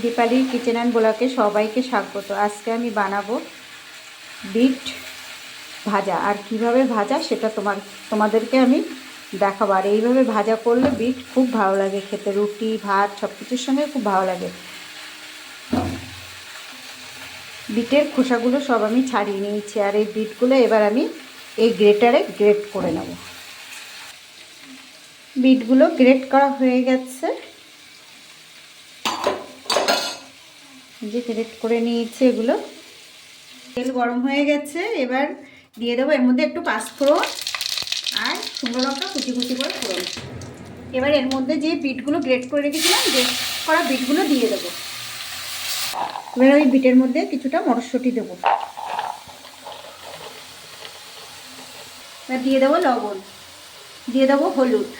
দীপালির kitchen and ব্লকে সবাইকে স্বাগত। আজকে আমি বানাবো বিট ভাজা। আর কীভাবে ভাজা সেটা তোমার, তোমাদেরকে আমি দেখাবো। আর এইভাবে ভাজা করলে বিট খুব ভালো লাগে খেতে। রুটি, ভাত সব কিছুর সঙ্গে খুব ভালো লাগে। বিটের খোসাগুলো সব আমি ছাড়িয়ে নিয়েছি। আর এই বিটগুলো এবার আমি এই গ্রেটারে গ্রেট করে নেব। বিটগুলো গ্রেট করা হয়ে গেছে। যে গ্রেট করে নিয়েছি এগুলো। তেল গরম হয়ে গেছে, এবার দিয়ে দেবো এর মধ্যে একটু পাঁচফোড়ন আর শুকনো লঙ্কা কুচি কুচি করে ফোড়ন। এবার এর মধ্যে যে বিটগুলো গ্রেট করে রেখেছিলাম গ্রেট করা বিটগুলো দিয়ে দেবো। এবার ওই বিটের মধ্যে কিছুটা মটরশুঁটি দেবো। এবার দিয়ে দেবো লবণ, দিয়ে দেবো হলুদ।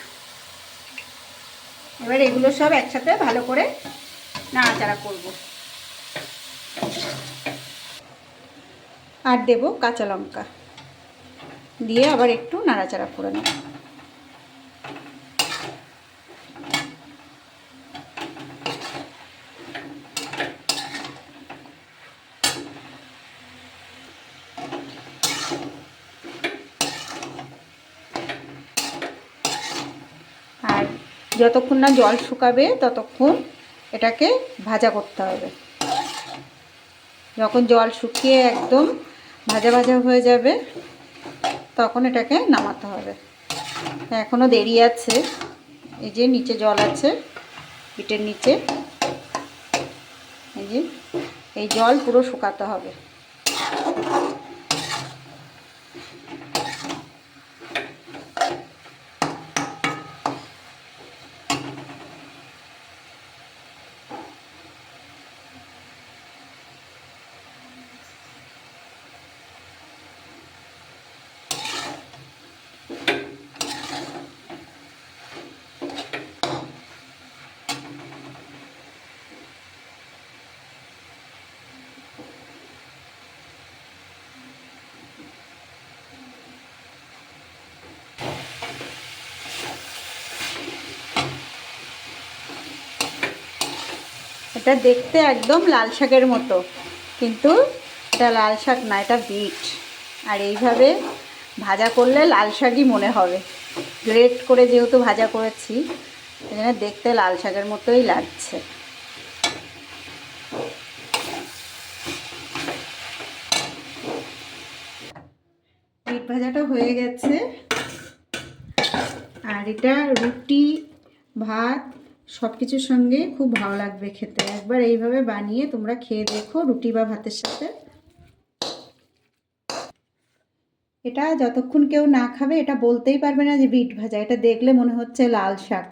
এবার এগুলো সব একসাথে ভালো করে নাড়াচাড়া করব। আর দেব কাঁচা লঙ্কা। দিয়ে আবার একটু নাড়াচাড়া করে নেব। আর যতক্ষণ না জল শুকাবে, ততক্ষণ এটাকে ভাজা করতে হবে। যখন জল শুকিয়ে একদম ভাজা ভাজা হয়ে যাবে, তখন এটাকে নামাতে হবে। এখনও দেরি আছে, এই যে নিচে জল আছে, পিঠের নিচে, এই যে, এই জল পুরো শুকাতে হবে। এটা দেখতে একদম লাল শাকের মতো, কিন্তু এটা লাল শাক না, এটা বিট। আর এইভাবে ভাজা করলে লাল শাকই মনে হবে। গ্রেট করে যেহেতু ভাজা করেছি জন্য দেখতে লাল শাকের মতোই লাগছে। বিট ভাজাটা হয়ে গেছে। আর এটা রুটি, ভাত সব কিছুর সঙ্গে খুব ভালো লাগবে খেতে। একবার এইভাবে বানিয়ে তোমরা খেয়ে দেখো রুটি বা ভাতের সাথে। এটা যতক্ষণ কেউ না খাবে, এটা বলতেই পারবে না যে বিট ভাজা, এটা দেখলে মনে হচ্ছে লাল শাক।